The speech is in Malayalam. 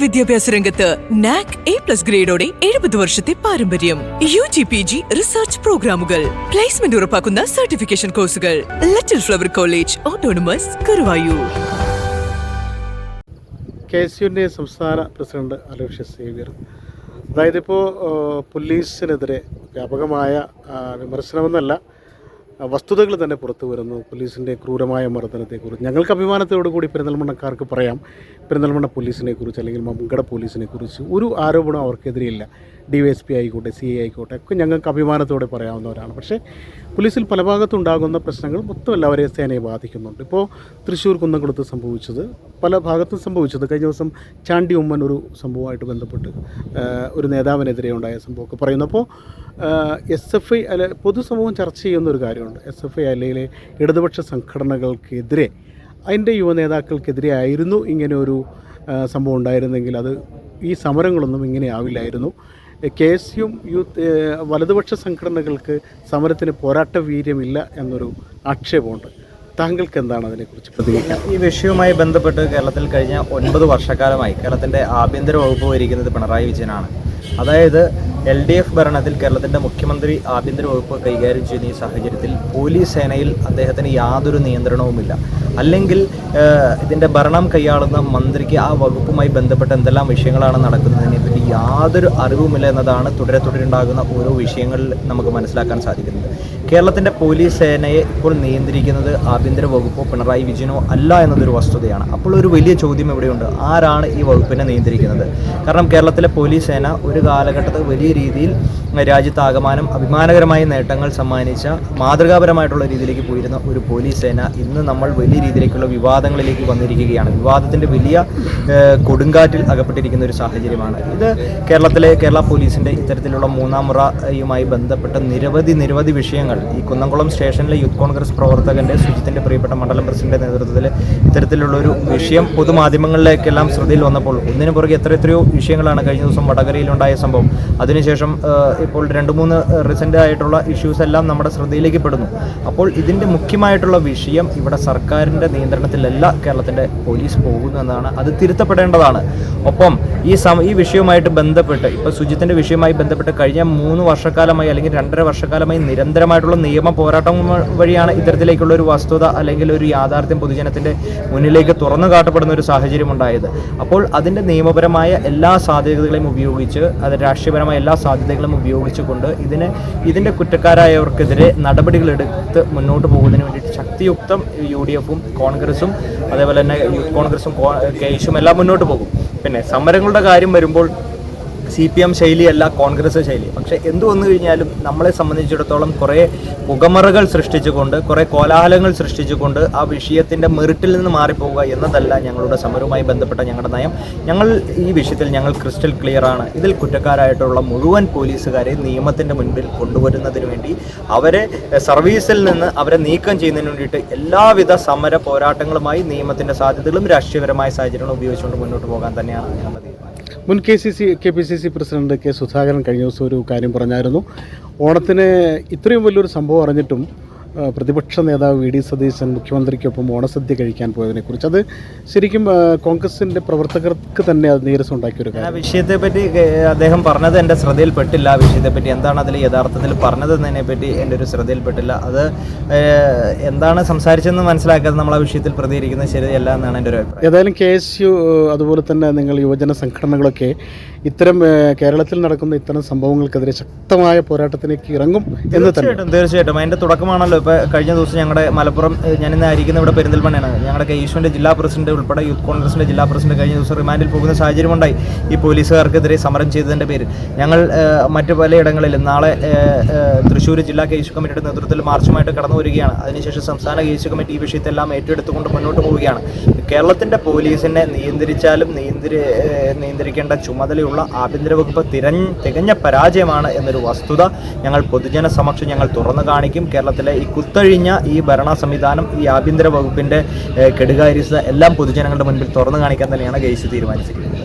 വിദ്യാഭ്യാസ രംഗത്ത് നാക് എ പ്ലസ് ഗ്രേഡോടെ എഴുപത് വർഷത്തെ പാരമ്പര്യം. U G P G research പ്രോഗ്രാമുകൾ പ്ലേസ്മെന്റ് ഉറപ്പാക്കുന്ന സർട്ടിഫിക്കേഷൻ കോഴ്സുകൾ little flower college autonomous Karuvayur K S യുവിന്റെ സംസ്ഥാന പ്രസിഡന്റ് അലോഷ്യസ് സേവ്യർ. അതായത് ഇപ്പോൾ പോലീസിനെതിരെ വ്യാപകമായ വിമർശനമെന്നല്ല വസ്തുതകൾ തന്നെ പുറത്തു വരുന്നു. പോലീസിന്റെ ക്രൂരമായ മർദ്ദനത്തെക്കുറിച്ച്. ഞങ്ങൾക്ക് അഭിമാനത്തോടു കൂടി പെരിന്തൽമണ്ണക്കാർക്ക് പറയാം. പെരിന്തൽമണ്ണ പോലീസിനെക്കുറിച്ച് അല്ലെങ്കിൽ മങ്കട പോലീസിനെക്കുറിച്ച് ഒരു ആരോപണം അവർക്കെതിരെയില്ല. ഡി വൈ എസ് പി ആയിക്കോട്ടെ സി ഐ ആയിക്കോട്ടെ ഒക്കെ ഞങ്ങൾക്ക് അഭിമാനത്തോടെ പറയാവുന്നവരാണ്. പക്ഷേ പോലീസിൽ പല ഭാഗത്തുണ്ടാകുന്ന പ്രശ്നങ്ങൾ മൊത്തം എല്ലാവരെയും സേനയെ ബാധിക്കുന്നുണ്ട്. ഇപ്പോൾ തൃശ്ശൂർ കുന്നംകുളത്ത് സംഭവിച്ചത് പല ഭാഗത്തും സംഭവിച്ചത്. കഴിഞ്ഞ ദിവസം ചാണ്ടി ഉമ്മൻ ഒരു സംഭവമായിട്ട് ബന്ധപ്പെട്ട് ഒരു നേതാവിനെതിരെ ഉണ്ടായ സംഭവമൊക്കെ പറയുന്നപ്പോൾ എസ് എഫ് ഐ അല്ല പൊതുസമൂഹം ചർച്ച ചെയ്യുന്ന ഒരു കാര്യമുണ്ട്. എസ് എഫ് ഐ അല്ലെങ്കിൽ ഇടതുപക്ഷ സംഘടനകൾക്കെതിരെ അതിന്റെ യുവ നേതാക്കൾക്കെതിരെ ആയിരുന്നു ഇങ്ങനെ ഒരു സംഭവം ഉണ്ടായിരുന്നെങ്കിൽ അത് ഈ സമരങ്ങളൊന്നും ഇങ്ങനെ ആവില്ലായിരുന്നു. കെ എസ് യും യൂത്ത് വലതുപക്ഷ സംഘടനകൾക്ക് സമരത്തിന് പോരാട്ട വീര്യമില്ല എന്നൊരു ആക്ഷേപമുണ്ട്. താങ്കൾക്ക് എന്താണ് അതിനെക്കുറിച്ച് പ്രതികരിക്കുന്നത് ഈ വിഷയവുമായി ബന്ധപ്പെട്ട് കേരളത്തിൽ കഴിഞ്ഞ ഒൻപത് വർഷക്കാലമായി കേരളത്തിന്റെ ആഭ്യന്തര വകുപ്പ് ഭരിക്കുന്നത് പിണറായി വിജയനാണ്. അതായത് എൽ ഡി എഫ് ഭരണത്തിൽ കേരളത്തിന്റെ മുഖ്യമന്ത്രി ആഭ്യന്തര വകുപ്പ് കൈകാര്യം ചെയ്യുന്ന ഈ സാഹചര്യത്തിൽ പോലീസ് സേനയിൽ അദ്ദേഹത്തിന് യാതൊരു നിയന്ത്രണവുമില്ല. അല്ലെങ്കിൽ ഇതിന്റെ ഭരണം കൈയാളുന്ന മന്ത്രിക്ക് ആ വകുപ്പുമായി ബന്ധപ്പെട്ട എന്തെല്ലാം വിഷയങ്ങളാണ് നടക്കുന്നതിനെ പറ്റി യാതൊരു അറിവുമില്ല എന്നതാണ് തുടരെ തുടരെ ഉണ്ടാകുന്ന ഓരോ വിഷയങ്ങളിൽ നമുക്ക് മനസ്സിലാക്കാൻ സാധിക്കുന്നത്. കേരളത്തിന്റെ പോലീസ് സേനയെ ഇപ്പോൾ നിയന്ത്രിക്കുന്നത് ആഭ്യന്തര വകുപ്പോ പിണറായി വിജയനോ അല്ല എന്നതൊരു വസ്തുതയാണ്. അപ്പോൾ ഒരു വലിയ ചോദ്യം ഇവിടെയുണ്ട്. ആരാണ് ഈ വകുപ്പിനെ നിയന്ത്രിക്കുന്നത്? കാരണം കേരളത്തിലെ പോലീസ് സേന ഒരു കാലഘട്ടത്തിൽ വലിയ രീതിയിൽ രാജ്യത്താകമാനം അഭിമാനകരമായ നേട്ടങ്ങൾ സമ്മാനിച്ച മാതൃകാപരമായിട്ടുള്ള രീതിയിലേക്ക് പോയിരുന്ന ഒരു പോലീസ് സേന ഇന്ന് നമ്മൾ വലിയ രീതിയിലേക്കുള്ള വിവാദങ്ങളിലേക്ക് വന്നിരിക്കുകയാണ്. വിവാദത്തിന്റെ വലിയ കൊടുങ്കാറ്റിൽ അകപ്പെട്ടിരിക്കുന്ന ഒരു സാഹചര്യമാണ്. ഇത് കേരളത്തിലെ കേരള പോലീസിന്റെ ഇത്തരത്തിലുള്ള മൂന്നാം മുറയുമായി ബന്ധപ്പെട്ട നിരവധി നിരവധി വിഷയങ്ങൾ ഈ കുന്നംകുളം സ്റ്റേഷനിലെ യൂത്ത് കോൺഗ്രസ് പ്രവർത്തകന്റെ സുജിത്തിന്റെ പ്രിയപ്പെട്ട മണ്ഡലം പ്രസിഡന്റ് നേതൃത്വത്തിൽ ഇത്തരത്തിലുള്ള ഒരു വിഷയം പൊതുമാധ്യമങ്ങളിലേക്കെല്ലാം ശ്രദ്ധയിൽ വന്നപ്പോൾ ഒന്നിനു പുറകെ എത്ര എത്രയോ വിഷയങ്ങളാണ് കഴിഞ്ഞ ദിവസം വടകരയിലുണ്ടായ സംഭവം. അതിനുശേഷം ഇപ്പോൾ രണ്ട് മൂന്ന് റീസെന്റ് ആയിട്ടുള്ള ഇഷ്യൂസ് എല്ലാം നമ്മുടെ ശ്രദ്ധയിലേക്ക് പെടുന്നു. അപ്പോൾ ഇതിന്റെ മുഖ്യമായിട്ടുള്ള വിഷയം ഇവിടെ സർക്കാരിന്റെ നിയന്ത്രണത്തിലല്ല കേരളത്തിന്റെ പോലീസ് പോകുന്നു എന്നാണ് അത് തിരുത്തപ്പെടേണ്ടതാണ്. ഒപ്പം ഈ സമ ഈ വിഷയവുമായിട്ട് ബന്ധപ്പെട്ട് ഇപ്പോൾ സുജിത്തിന്റെ വിഷയവുമായി ബന്ധപ്പെട്ട് കഴിഞ്ഞ മൂന്ന് വർഷക്കാലമായി അല്ലെങ്കിൽ രണ്ടര വർഷക്കാലമായി നിരന്തരമായിട്ടുള്ള നിയമ പോരാട്ടം വഴിയാണ് ഇത്തരത്തിലേക്കുള്ള ഒരു വസ്തുത അല്ലെങ്കിൽ ഒരു യാഥാർത്ഥ്യം പൊതുജനത്തിന്റെ മുന്നിലേക്ക് തുറന്നു കാട്ടപ്പെടുന്ന ഒരു സാഹചര്യം ഉണ്ടായത്. അപ്പോൾ അതിന്റെ നിയമപരമായ എല്ലാ സാധ്യതകളെയും ഉപയോഗിച്ച് അത് രാഷ്ട്രീയപരമായ എല്ലാ സാധ്യതകളും ഉപയോഗിച്ചുകൊണ്ട് ഇതിനെ ഇതിന്റെ കുറ്റക്കാരായവർക്കെതിരെ നടപടികൾ എടുത്ത് മുന്നോട്ട് പോകുന്നതിന് വേണ്ടിയിട്ട് ശക്തിയുക്തം യു ഡി എഫും കോൺഗ്രസും അതേപോലെ തന്നെ യൂത്ത് കോൺഗ്രസും കെ എല്ലാം മുന്നോട്ട് പോകും. പിന്നെ സമരങ്ങളുടെ കാര്യം വരുമ്പോൾ സി പി എം ശൈലിയല്ല കോൺഗ്രസ് ശൈലി. പക്ഷെ എന്തു വന്നു കഴിഞ്ഞാലും നമ്മളെ സംബന്ധിച്ചിടത്തോളം കുറേ പുകമറകൾ സൃഷ്ടിച്ചുകൊണ്ട് കുറേ കോലാഹലങ്ങൾ സൃഷ്ടിച്ചുകൊണ്ട് ആ വിഷയത്തിന്റെ മെറിറ്റിൽ നിന്ന് മാറിപ്പോവുക എന്നതല്ല ഞങ്ങളുടെ സമരവുമായി ബന്ധപ്പെട്ട ഞങ്ങളുടെ നയം. ഞങ്ങൾ ഈ വിഷയത്തിൽ ഞങ്ങൾ ക്രിസ്റ്റൽ ക്ലിയർ ആണ്. ഇതിൽ കുറ്റക്കാരായിട്ടുള്ള മുഴുവൻ പോലീസുകാരെ നിയമത്തിന്റെ മുൻപിൽ കൊണ്ടുവരുന്നതിന് വേണ്ടി അവരെ സർവീസിൽ നിന്ന് അവരെ നീക്കം ചെയ്യുന്നതിന് വേണ്ടിയിട്ട് എല്ലാവിധ സമര പോരാട്ടങ്ങളുമായി നിയമത്തിന്റെ സാധ്യതകളും രാഷ്ട്രീയപരമായ സാഹചര്യങ്ങളും ഉപയോഗിച്ചുകൊണ്ട് മുന്നോട്ട് പോകാൻ തന്നെയാണ് ഞങ്ങളുടെ തീരുമാനം. മുൻ K C C K P C C president K Sudhakaran കഴിഞ്ഞ ദിവസം ഒരു കാര്യം പറഞ്ഞായിരുന്നു. ഓണത്തിന് ഇത്രയും വലിയൊരു സംഭവം അറിഞ്ഞിട്ടും പ്രതിപക്ഷ നേതാവ് വി ഡി സതീശൻ മുഖ്യമന്ത്രിക്കൊപ്പം ഓണസദ്യ കഴിക്കാൻ പോയതിനെക്കുറിച്ച്. അത് ശരിക്കും കോൺഗ്രസിന്റെ കോൺഗ്രസിന്റെ പ്രവർത്തകർക്ക് തന്നെ അത് നീരസം ഉണ്ടാക്കിയ ഒരു ആ കാര്യം വിഷയത്തെ പറ്റി അദ്ദേഹം പറഞ്ഞത് എന്റെ ശ്രദ്ധയിൽപ്പെട്ടില്ല. ആ വിഷയത്തെ പറ്റി എന്താണ് അതിൽ യഥാർത്ഥത്തിൽ പറഞ്ഞത് എന്നതിനെ പറ്റി എന്റെ ഒരു ശ്രദ്ധയിൽപ്പെട്ടില്ല. അത് എന്താണ് സംസാരിച്ചതെന്ന് മനസ്സിലാക്കാതെ നമ്മൾ ആ വിഷയത്തിൽ പ്രതികരിക്കുന്നത് ശരിയല്ല എന്നാണ് എന്റെ ഒരു അഭിപ്രായം. ഏതായാലും കെ എസ് യു അതുപോലെ തന്നെ നിങ്ങൾ യുവജന സംഘടനകളൊക്കെ ഇത്തരം കേരളത്തിൽ നടക്കുന്ന ഇത്തരം സംഭവങ്ങൾക്കെതിരെ ശക്തമായ പോരാട്ടത്തിലേക്ക് ഇറങ്ങും എന്ന് തന്നെ. തീർച്ചയായിട്ടും തീർച്ചയായിട്ടും. അതിന്റെ തുടക്കമാണല്ലോ ഇപ്പോൾ കഴിഞ്ഞ ദിവസം ഞങ്ങളുടെ മലപ്പുറം ഞാൻ ഞാനിന്ന് ആയിരിക്കുന്ന ഇവിടെ പെരിന്തൽമണ്ണയാണ്. ഞങ്ങളുടെ കെ ഈശ്വന്റെ ജില്ലാ പ്രസിഡന്റ് ഉൾപ്പെടെ യൂത്ത് കോൺഗ്രസിന്റെ ജില്ലാ പ്രസിഡന്റ് കഴിഞ്ഞ ദിവസം റിമാൻഡിൽ പോകുന്ന സാഹചര്യമുണ്ടായി. ഈ പോലീസുകാർക്കെതിരെ സമരം ചെയ്തതിന്റെ പേര് ഞങ്ങൾ മറ്റു പലയിടങ്ങളിലും നാളെ തൃശ്ശൂർ ജില്ലാ കെ കമ്മിറ്റിയുടെ നേതൃത്വത്തിൽ മാർച്ചുമായിട്ട് കടന്നു വരികയാണ്. അതിനുശേഷം സംസ്ഥാന കെ കമ്മിറ്റി ഈ വിഷയത്തെല്ലാം ഏറ്റെടുത്തുകൊണ്ട് മുന്നോട്ട് പോവുകയാണ്. കേരളത്തിന്റെ പോലീസിനെ നിയന്ത്രിച്ചാലും നിയന്ത്രി നിയന്ത്രിക്കേണ്ട ചുമതലയുള്ള ആഭ്യന്തര വകുപ്പ് തിരഞ്ഞ് തികഞ്ഞ പരാജയമാണ് എന്നൊരു വസ്തുത ഞങ്ങൾ പൊതുജന സമക്ഷം ഞങ്ങൾ തുറന്നു കാണിക്കും. കേരളത്തിലെ ഈ കുത്തഴിഞ്ഞ ഈ ഭരണ സംവിധാനം ഈ ആഭ്യന്തര വകുപ്പിന്റെ കെടുകാരിസ എല്ലാം പൊതുജനങ്ങളുടെ മുൻപിൽ തുറന്നു കാണിക്കാൻ തന്നെയാണ് ഗെയ്സ് തീരുമാനിച്ചിരിക്കുന്നത്.